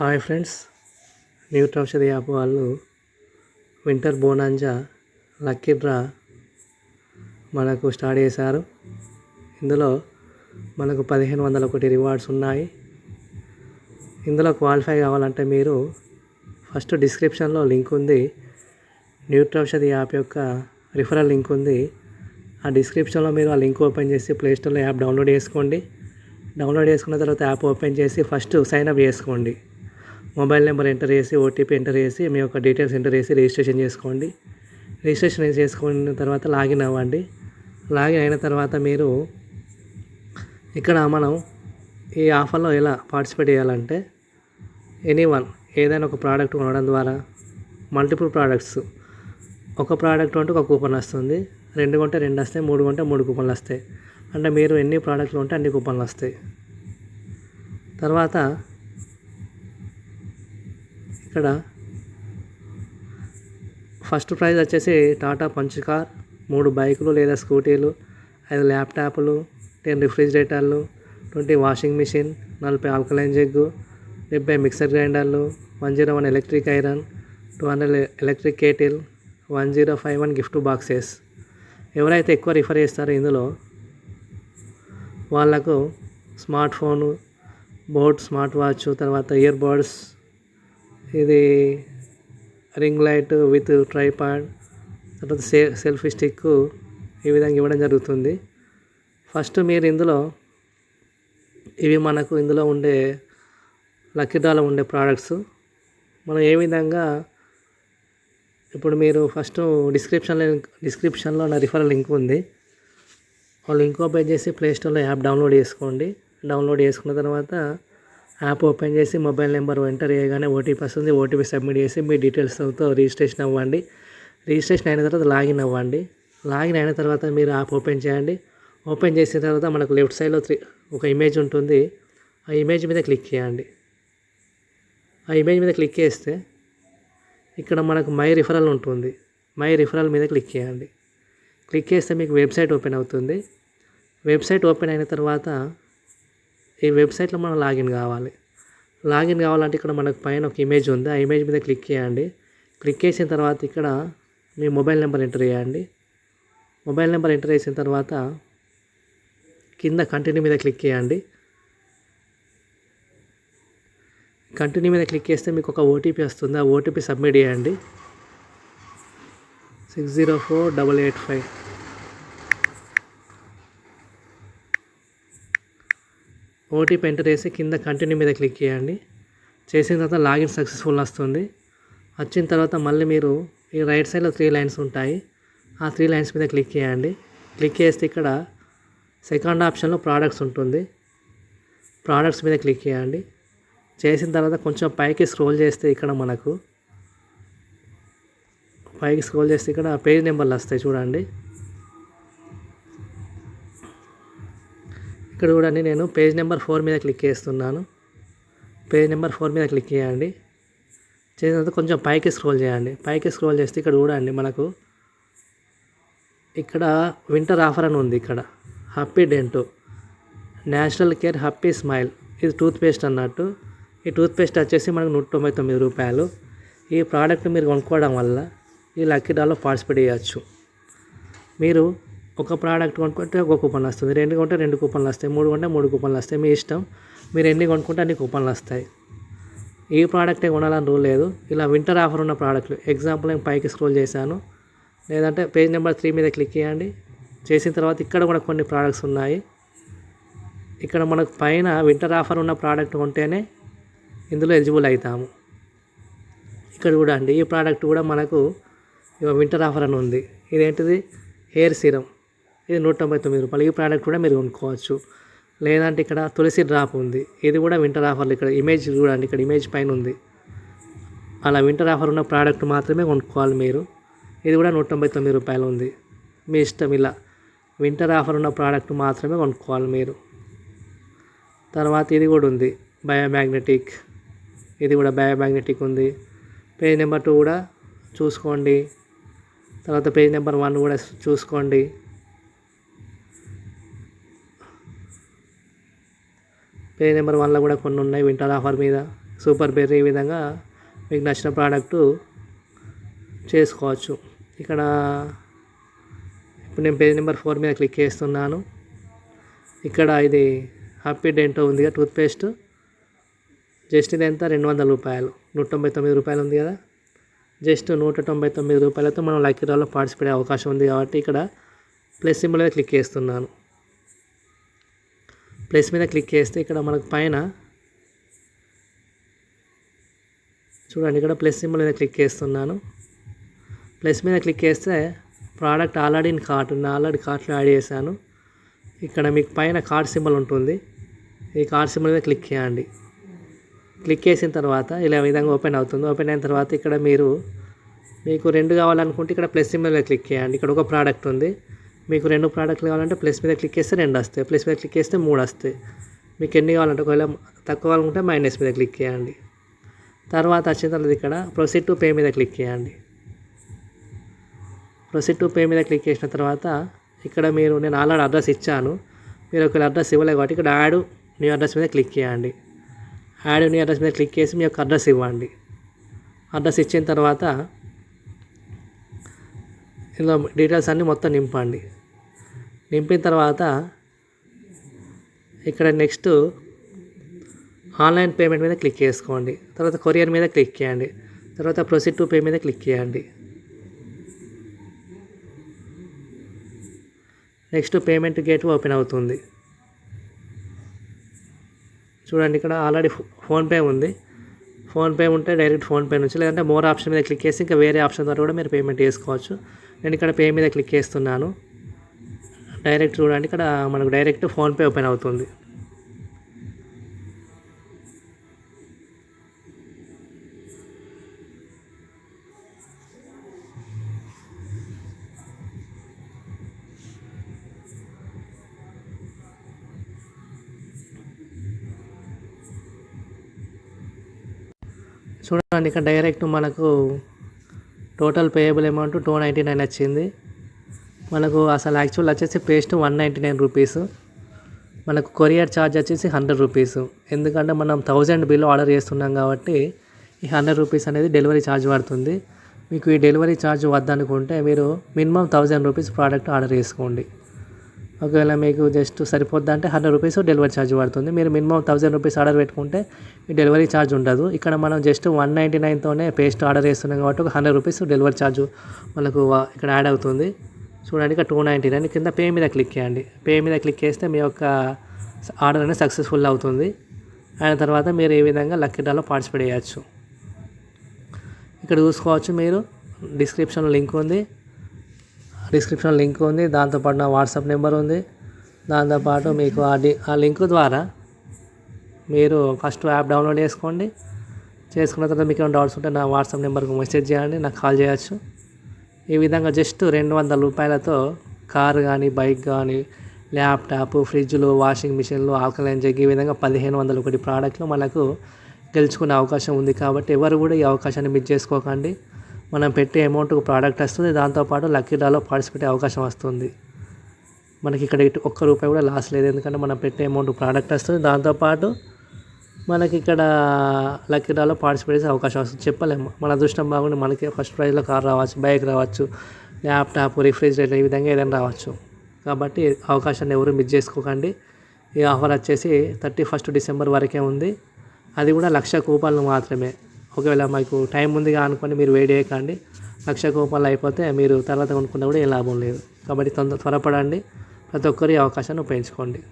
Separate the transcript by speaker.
Speaker 1: Hi friends న్యూట్ ఔషధ app వాళ్ళు winter bonanza lucky draw మనకు స్టార్ట్ చేశారు. ఇందులో మనకు పదిహేను వందల ఒకటి రివార్డ్స్ ఉన్నాయి. ఇందులో క్వాలిఫై కావాలంటే మీరు ఫస్ట్ డిస్క్రిప్షన్లో లింక్ ఉంది. న్యూట్ ఔషధ యాప్ యొక్క రిఫరల్ లింక్ ఉంది. ఆ డిస్క్రిప్షన్లో మీరు ఆ లింక్ ఓపెన్ చేసి ప్లేస్టోర్లో యాప్ డౌన్లోడ్ చేసుకోండి. డౌన్లోడ్ చేసుకున్న తర్వాత యాప్ ఓపెన్ చేసి ఫస్ట్ సైన్ అప్ చేసుకోండి. మొబైల్ నెంబర్ ఎంటర్ చేసి ఓటీపీ ఎంటర్ చేసి మీ యొక్క డీటెయిల్స్ ఎంటర్ చేసి రిజిస్ట్రేషన్ చేసుకోండి. రిజిస్ట్రేషన్ చేసుకున్న తర్వాత లాగిన్ అవ్వండి. లాగిన్ అయిన తర్వాత మీరు ఇక్కడ మనం ఈ ఆఫర్లో ఎలా పార్టిసిపేట్ చేయాలంటే ఎనీ వన్ ఏదైనా ఒక ప్రోడక్ట్ కొనడం ద్వారా మల్టిపుల్ ప్రోడక్ట్స్ ఒక ప్రోడక్ట్ ఉంటే ఒక కూపన్ వస్తుంది రెండు కొంటే రెండు వస్తాయి మూడు కొంటే మూడు కూపన్లు వస్తాయి. అంటే మీరు ఎన్ని ప్రోడక్ట్లు ఉంటే అన్ని కూపన్లు వస్తాయి. తర్వాత ఇక్కడ ఫస్ట్ ప్రైజ్ వచ్చేసి టాటా పంచ్ కార్. మూడు బైకులు లేదా స్కూటీలు ఐదు ల్యాప్టాప్లు టెన్ రిఫ్రిజిరేటర్లు ట్వంటీ వాషింగ్ మిషన్ నలభై ఆల్కలైన్ జగ్గు డెబ్బై mixer గ్రైండర్లు one zero one electric iron two hundred electric kettle one zero five one gift boxes. ఎవరైతే ఎక్కువ రిఫర్ చేస్తారో ఇందులో వాళ్ళకు smart phone boat smart watch తర్వాత ఇయర్ బడ్స్ ఇది రింగ్ లైట్ విత్ ట్రైపాడ్ తర్వాత సే సెల్ఫీ స్టిక్ ఈ విధంగా ఇవ్వడం జరుగుతుంది. ఫస్ట్ మీరు ఇందులో ఇవి మనకు ఇందులో ఉండే లక్కీ డ్రాలో ఉండే ప్రోడక్ట్స్. మనం ఏ విధంగా ఇప్పుడు మీరు ఫస్ట్ డిస్క్రిప్షన్లో డిస్క్రిప్షన్లో నా రిఫరల్ లింక్ ఉంది. ఆ లింక్ ఓపెన్ చేసి ప్లేస్టోర్లో యాప్ డౌన్లోడ్ చేసుకోండి. డౌన్లోడ్ చేసుకున్న తర్వాత యాప్ ఓపెన్ చేసి మొబైల్ నెంబర్ ఎంటర్ చేయగానే ఓటీపీ వస్తుంది. ఓటీపీ సబ్మిట్ చేసి మీ డీటెయిల్స్తో రిజిస్ట్రేషన్ అవ్వండి. రిజిస్ట్రేషన్ అయిన తర్వాత లాగిన్ అవ్వండి. లాగిన్ అయిన తర్వాత మీరు యాప్ ఓపెన్ చేయండి. ఓపెన్ చేసిన తర్వాత మనకు లెఫ్ట్ సైడ్లో త్రీ ఒక ఇమేజ్ ఉంటుంది. ఆ ఇమేజ్ మీద క్లిక్ చేయండి. ఆ ఇమేజ్ మీద క్లిక్ చేస్తే ఇక్కడ మనకు మై రిఫరల్ ఉంటుంది. మై రిఫరల్ మీద క్లిక్ చేయండి. క్లిక్ చేస్తే మీకు వెబ్సైట్ ఓపెన్ అవుతుంది. వెబ్సైట్ ఓపెన్ అయిన తర్వాత ఈ వెబ్సైట్లో మనం లాగిన్ కావాలి. లాగిన్ కావాలంటే ఇక్కడ మనకు పైన ఒక ఇమేజ్ ఉంది. ఆ ఇమేజ్ మీద క్లిక్ చేయండి. క్లిక్ చేసిన తర్వాత ఇక్కడ మీ మొబైల్ నెంబర్ ఎంటర్ చేయండి. మొబైల్ నెంబర్ ఎంటర్ చేసిన తర్వాత కింద కంటిన్యూ మీద క్లిక్ చేయండి. కంటిన్యూ మీద క్లిక్ చేస్తే మీకు ఒక ఓటీపీ వస్తుంది. ఆ ఓటీపీ సబ్మిట్ చేయండి. Six zero four double eight five. OTP enter చేసి కింద కంటిన్యూ మీద క్లిక్ చేయండి. చేసిన తర్వాత లాగిన్ సక్సెస్ఫుల్ వస్తుంది. వచ్చిన తర్వాత మళ్ళీ మీరు ఈ రైట్ సైడ్లో త్రీ లైన్స్ ఉంటాయి. ఆ త్రీ లైన్స్ మీద క్లిక్ చేయండి. క్లిక్ చేస్తే ఇక్కడ సెకండ్ ఆప్షన్లో ప్రోడక్ట్స్ ఉంటుంది. ప్రోడక్ట్స్ మీద క్లిక్ చేయండి. చేసిన తర్వాత కొంచెం పైకి స్క్రోల్ చేస్తే ఇక్కడ మనకు పైకి స్క్రోల్ చేస్తే ఇక్కడ పేజ్ నెంబర్లు వస్తాయి చూడండి. ఇక్కడ చూడండి నేను పేజ్ నెంబర్ ఫోర్ మీద క్లిక్ చేస్తున్నాను. పేజ్ నెంబర్ ఫోర్ మీద క్లిక్ చేయండి. చేసిన తర్వాత కొంచెం పైకి స్క్రోల్ చేయండి. పైకి స్క్రోల్ చేస్తే ఇక్కడ చూడండి మనకు ఇక్కడ వింటర్ ఆఫర్ అని ఉంది ఇక్కడ. Happy dento. National care happy smile. ఇది టూత్పేస్ట్ అన్నట్టు. ఈ టూత్పేస్ట్ వచ్చేసి మనకు నూట తొంభై తొమ్మిది రూపాయలు. ఈ ప్రోడక్ట్ మీరు కొనుక్కోవడం వల్ల ఈ లక్కీ డ్రాలో పార్టిసిపేట్ చేయొచ్చు. మీరు ఒక ప్రోడక్ట్ కొనుక్కుంటే ఒక కూపన్ వస్తుంది రెండు కొంటే రెండు కూపన్లు వస్తాయి. మూడు కొంటే మూడు కూపన్లు వస్తాయి. మీ ఇష్టం. మీరు ఎన్ని కొనుక్కుంటే అన్ని కూపన్లు వస్తాయి. ఈ ప్రోడక్టే కొనాలని రూల్ లేదు. ఇలా వింటర్ ఆఫర్ ఉన్న ప్రోడక్ట్లు ఎగ్జాంపుల్ నేను పైకి స్క్రోల్ చేశాను. లేదంటే పేజ్ నెంబర్ త్రీ మీద క్లిక్ చేయండి. చేసిన తర్వాత ఇక్కడ కూడా కొన్ని ప్రోడక్ట్స్ ఉన్నాయి. ఇక్కడ మనకు పైన వింటర్ ఆఫర్ ఉన్న ప్రోడక్ట్ కొంటేనే ఇందులో ఎలిజిబుల్ అవుతాము ఇక్కడ చూడండి. ఈ ప్రోడక్ట్ కూడా మనకు వింటర్ ఆఫర్ అని ఉంది. ఇదేంటిది? Hair serum. ఇది నూట తొంభై తొమ్మిది రూపాయలు. ఈ ప్రోడక్ట్ కూడా మీరు కొనుక్కోవచ్చు. లేదంటే ఇక్కడ తులసి డ్రాప్ ఉంది. ఇది కూడా వింటర్ ఆఫర్లు ఇక్కడ ఇమేజ్ చూడండి. ఇక్కడ ఇమేజ్ పైన ఉంది. అలా వింటర్ ఆఫర్ ఉన్న ప్రోడక్ట్ మాత్రమే కొనుక్కోవాలి మీరు. ఇది కూడా నూట తొంభై తొమ్మిది రూపాయలు ఉంది. మీ ఇష్టం ఇలా వింటర్ ఆఫర్ ఉన్న ప్రోడక్ట్ మాత్రమే కొనుక్కోవాలి మీరు. తర్వాత ఇది కూడా ఉంది. బయోమ్యాగ్నెటిక్ ఇది కూడా బయోమ్యాగ్నెటిక్ ఉంది. పేజ్ నెంబర్ టూ కూడా చూసుకోండి. తర్వాత పేజ్ నెంబర్ వన్ కూడా చూసుకోండి. పేజ్ నెంబర్ వన్లో కూడా కొన్ని ఉన్నాయి వింటర్ ఆఫర్ మీద. సూపర్ బెర్రీ ఈ విధంగా మీకు నచ్చిన ప్రోడక్టు చేసుకోవచ్చు. ఇక్కడ ఇప్పుడు నేను పేజ్ నెంబర్ ఫోర్ మీద క్లిక్ చేస్తున్నాను. ఇక్కడ ఇది హ్యాపీ డెంటో ఉందిగా టూత్పేస్ట్ జస్ట్ ఇది ఎంత? రెండు వందల రూపాయలు. నూట తొంభై తొమ్మిది రూపాయలు ఉంది కదా. జస్ట్ నూట తొంభై తొమ్మిది రూపాయలతో మనం లక్కీ డ్రాలో పార్టిసిపేట్ అవకాశం ఉంది కాబట్టి ఇక్కడ ప్లస్ సింబల్ మీద క్లిక్ చేస్తున్నాను. ప్లస్ మీద క్లిక్ చేస్తే ఇక్కడ మనకు పైన చూడండి ఇక్కడ ప్లస్ సింబల్ మీద క్లిక్ చేస్తున్నాను. ప్లస్ మీద క్లిక్ చేస్తే ప్రోడక్ట్ ఆల్రెడీ ఇన్ కార్ట్ ఉంది ఆల్రెడీ కార్ట్లో యాడ్ చేశాను. ఇక్కడ మీకు పైన కార్డ్ సింబల్ ఉంటుంది. ఈ కార్డ్ సింబల్ మీద క్లిక్ చేయండి. క్లిక్ చేసిన తర్వాత ఇలా విధంగా ఓపెన్ అవుతుంది. ఓపెన్ అయిన తర్వాత ఇక్కడ మీరు మీకు రెండు కావాలనుకుంటే ఇక్కడ ప్లస్ సింబల్ మీద క్లిక్ చేయండి. ఇక్కడ ఒక ప్రోడక్ట్ ఉంది. మీకు రెండు ప్రోడక్ట్లు కావాలంటే ప్లస్ మీద క్లిక్ చేస్తే రెండు వస్తాయి. ప్లస్ మీద క్లిక్ చేస్తే మూడు వస్తాయి. మీకు ఎన్ని కావాలంటే ఒకవేళ తక్కువ కావాలనుకుంటే మైనస్ మీద క్లిక్ చేయండి. తర్వాత వచ్చిన తర్వాత ఇక్కడ ప్రొసీడ్ టు పే మీద క్లిక్ చేయండి. ప్రొసీడ్ టు పే మీద క్లిక్ చేసిన తర్వాత ఇక్కడ మీరు నేను ఆల్రెడీ అడ్రస్ ఇచ్చాను. మీరు ఒకవేళ అడ్రస్ ఇవ్వలేదు కాబట్టి ఇక్కడ యాడ్ న్యూ అడ్రస్ మీద క్లిక్ చేయండి. యాడ్ న్యూ అడ్రస్ మీద క్లిక్ చేసి మీ యొక్క అడ్రస్ ఇవ్వండి. అడ్రస్ ఇచ్చిన తర్వాత ఇలా డీటెయిల్స్ అన్నీ మొత్తం నింపండి. నింపిన తర్వాత ఇక్కడ నెక్స్ట్ ఆన్లైన్ పేమెంట్ మీద క్లిక్ చేసుకోండి. తర్వాత కొరియర్ మీద క్లిక్ చేయండి. తర్వాత ప్రొసీడ్ టు పే మీద క్లిక్ చేయండి. నెక్స్ట్ పేమెంట్ గేట్ ఓపెన్ అవుతుంది. చూడండి ఇక్కడ ఆల్రెడీ ఫోన్పే ఉంది. ఫోన్పే ఉంటే డైరెక్ట్ ఫోన్పే నుంచి లేదంటే మోర్ ఆప్షన్ మీద క్లిక్ చేసి ఇంకా వేరే ఆప్షన్ ద్వారా కూడా మీరు పేమెంట్ చేసుకోవచ్చు. నేను ఇక్కడ పే మీద క్లిక్ చేస్తున్నాను. డైరెక్ట్ చూడండి ఇక్కడ మనకు డైరెక్ట్ ఫోన్పే ఓపెన్ అవుతుంది. చూడండి ఇక్కడ డైరెక్ట్ మనకు total payable amount two ninety nine వచ్చింది. మనకు అసలు యాక్చువల్ వచ్చేసి paste one ninety nine rupees. మనకు కొరియర్ ఛార్జ్ వచ్చేసి హండ్రెడ్ రూపీస్. ఎందుకంటే మనం థౌజండ్ బిల్ ఆర్డర్ చేస్తున్నాం కాబట్టి ఈ హండ్రెడ్ రూపీస్ అనేది డెలివరీ ఛార్జ్ పడుతుంది. మీకు ఈ డెలివరీ ఛార్జ్ వద్దనుకుంటే మీరు minimum thousand rupees product order చేసుకోండి. ఒకవేళ మీకు జస్ట్ సరిపోద్దా అంటే హండ్రెడ్ రూపీస్ డెలివరీ ఛార్జ్ పడుతుంది. మీరు మినిమం థౌసండ్ రూపీస్ ఆర్డర్ పెట్టుకుంటే డెలివరీ ఛార్జ్ ఉండదు. ఇక్కడ మనం జస్ట్ వన్ నైంటీ నైన్తోనే పేస్ట్ ఆర్డర్ చేస్తున్నాం కాబట్టి ఒక హండ్రెడ్ రూపీస్ డెలివరీ ఛార్జ్ మనకు ఇక్కడ యాడ్ అవుతుంది. చూడండి ఇక్కడ టూ నైంటీ నైన్ కింద పే మీద క్లిక్ చేయండి. పే మీద క్లిక్ చేస్తే మీ యొక్క ఆర్డర్ అనేది సక్సెస్ఫుల్ అవుతుంది. అయిన తర్వాత మీరు ఏ విధంగా లక్కీ డ్రాలో పార్టిసిపేట్ చేయొచ్చు. ఇక్కడ చూసుకోవచ్చు మీరు. డిస్క్రిప్షన్లో లింక్ ఉంది. డిస్క్రిప్షన్ లింక్ ఉంది. దాంతోపాటు నా వాట్సాప్ నెంబర్ ఉంది. దాంతోపాటు మీకు ఆ డి ఆ లింక్ ద్వారా మీరు ఫస్ట్ యాప్ డౌన్లోడ్ చేసుకోండి. చేసుకున్న తర్వాత మీకు ఏమైనా డౌట్స్ ఉంటే నా వాట్సాప్ నెంబర్కి మెసేజ్ చేయండి. నాకు కాల్ చేయొచ్చు. ఈ విధంగా జస్ట్ రెండు వందల రూపాయలతో కారు కానీ బైక్ కానీ ల్యాప్టాప్ ఫ్రిడ్జ్లు వాషింగ్ మిషన్లు ఆల్కలైన్ జగ్ ఈ విధంగా పదిహేను వందల ఒకటి ప్రోడక్ట్లు మనకు గెలుచుకునే అవకాశం ఉంది. కాబట్టి ఎవరు కూడా ఈ అవకాశాన్ని మిస్ చేసుకోకండి. మనం పెట్టే అమౌంట్ ప్రోడక్ట్ వస్తుంది దాంతోపాటు లక్కీ డ్రాలో పార్టిసిపేట్ అవకాశం వస్తుంది. మనకి ఇక్కడ ఇటు ఒక్క రూపాయి కూడా లాస్ లేదు ఎందుకంటే మనం పెట్టే అమౌంట్ ప్రోడక్ట్ వస్తుంది దాంతోపాటు మనకి ఇక్కడ లక్కీ డ్రాలో పార్టిసిపేట్ చేసే అవకాశం వస్తుంది. చెప్పలేము. మన అదృష్టం బాగుండి మనకి ఫస్ట్ ప్రైజ్లో కార్ రావచ్చు బైక్ రావచ్చు ల్యాప్టాప్ రిఫ్రిజిరేటర్ ఈ విధంగా ఏదైనా రావచ్చు. కాబట్టి అవకాశాన్ని ఎవరు మిస్ చేసుకోకండి. ఈ ఆఫర్ వచ్చేసి థర్టీ ఫస్ట్ డిసెంబర్ వరకే ఉంది. అది కూడా లక్ష కూపన్లు మాత్రమే. ఒకవేళ మీకు టైం ఉందిగా అనుకొని మీరు వెయిట్ చేయకండి. లక్ష రూపాయలు అయిపోతే మీరు తర్వాత కొనుక్కున్నా కూడా ఏం లాభం లేదు. కాబట్టి తొందర త్వరపడండి. ప్రతి ఒక్కరు ఈ అవకాశాన్ని ఉపయోగించుకోండి.